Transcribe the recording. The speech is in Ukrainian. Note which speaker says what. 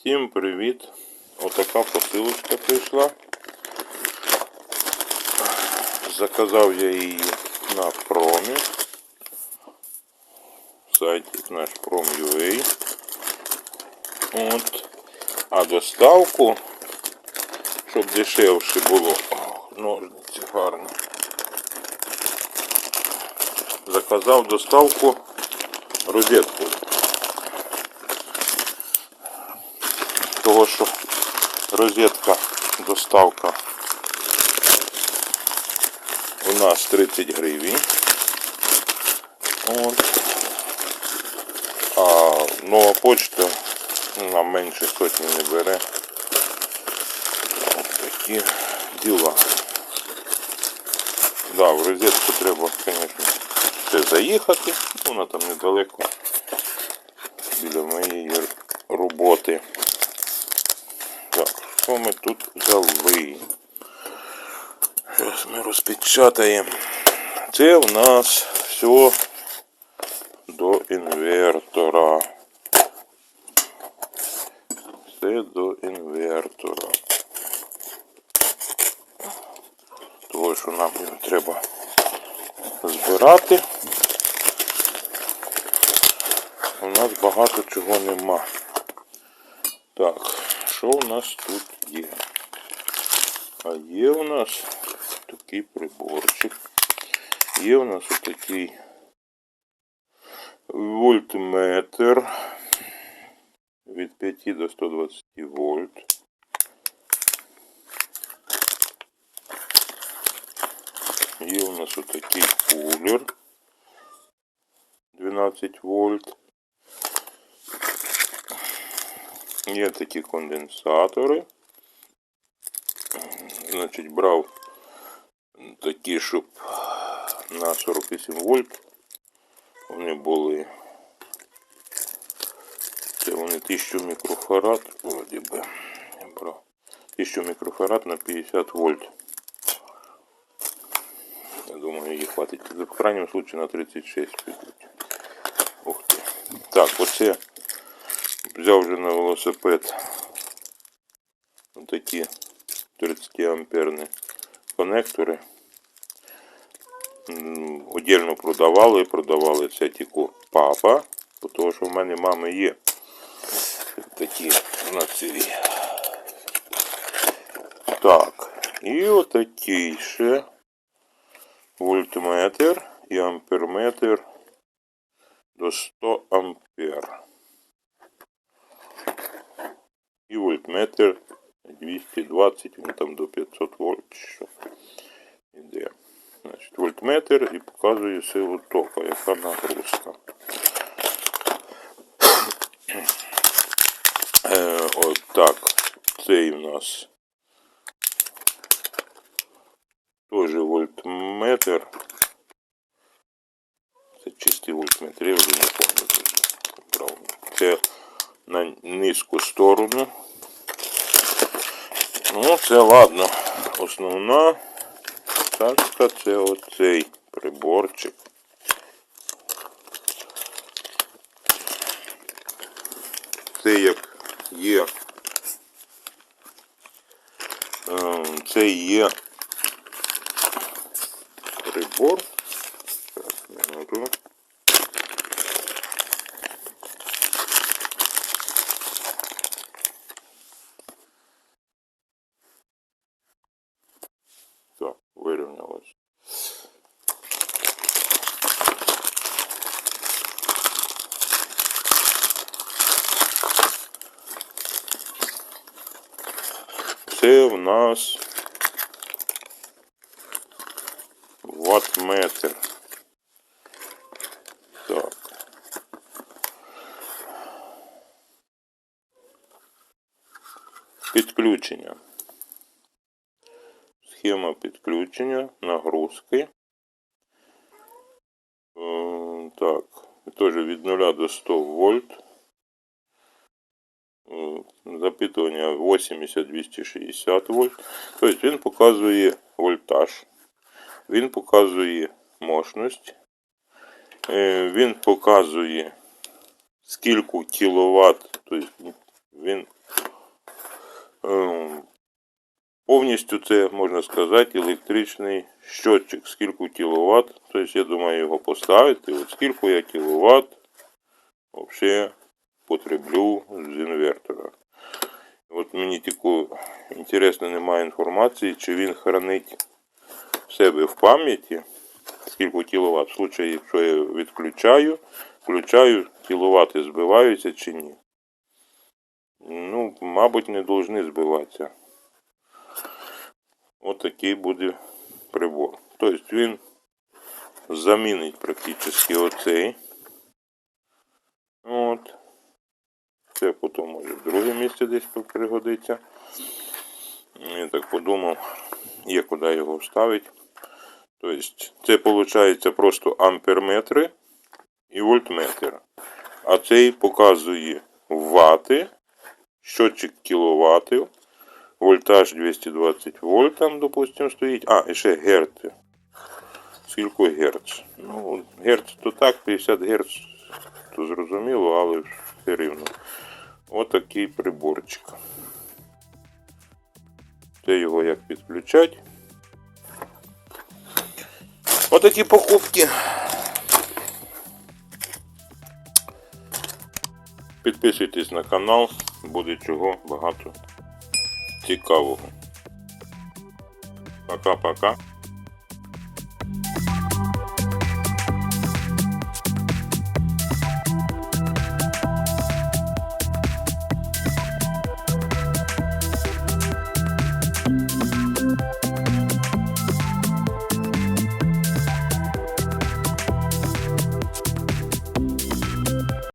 Speaker 1: Всім привіт! Отака посилочка прийшла. Заказав я її на промі. Сайт наш Prom.ua. От. А доставку, щоб дешевше було. Ножниці гарні. Заказав доставку розетку. Того, що розетка, доставка у нас 30 гривень. От. А нова почта нам менше сотні не бере. Ось такі діла. Да, в розетку треба, звісно, ще заїхати. Вона там недалеко біля моєї роботи. Що ми тут взяли? Зараз ми розпечатаємо. Це у нас все до інвертора. Все до інвертора. Того, що нам його треба збирати. У нас багато чого нема. Так, що у нас тут є? А є у нас такий приборчик. Є у нас отакий вольтметр від 5 до 120 вольт. Є у нас отакий кулер 12 вольт. Є такі конденсатори. Значить, брав такі, щоб на 48 вольт вони були. Це вони 1000 мікрофарад, вроді би, я брав. 1000 мікрофарад на 50 вольт. Я думаю, її хватить. В крайньому случае на 36 підуть. Ух ти. Так, оце Взяв вже на велосипед такі 30 амперні конектори. Отдельно продавали, продавали це тільки папа, тому що в мене мами є такі на цілі. Так, і отакий ще вольтметр і амперметр до 100 ампер. І вольтметр 220, він там до 500 вольт. Що іде. Значить, вольтметр і показує силу тока, яка нагрузка. Е, от так. Цей у нас теж вольтметр. Це чистий вольтметр, я вже не пам'ятаю. Це на низьку сторону. Ну, це ладно. Основна тачка це оцей приборчик. Це як є. е, Це є прибор. Зараз, минуту. Так, вирівнялось. Це в нас ватметр. Так. Підключення. Схема підключення, нагрузки. Е, Так, теж від 0 до 100 вольт. Е, Запитування 80-260 вольт. Тобто він показує вольтаж, він показує мощність, е, він показує скільки кіловат, тобто він ем, повністю це, можна сказати, електричний щотчик, скільки кіловат. Тобто, я думаю, його поставити. От скільки я кіловат взагалі потреблю з інвертора. От мені тільки інтересно, немає інформації, чи він хранить в себе в пам'яті, скільки кіловат. В случаї, якщо я відключаю, включаю, кіловати збиваються чи ні. Ну, мабуть, не повинні збиватися. От такий буде прибор. Тобто він замінить практично оцей. От. Це потім може в друге місце десь пригодиться. Я так подумав, є куди його вставити. Тобто, це виходить просто амперметри і вольтметр. А цей показує вати, щотчик кіловатів, вольтаж 220 вольт там, допустим, стоїть. А, і ще герти. Скільки герц? Ну, герц то так, 50 герц, то зрозуміло, але все рівно. Отакий приборчик. Це його як підключать. Отакі покупки. Підписуйтесь на канал, буде чого багато цікавого. Пока-пока.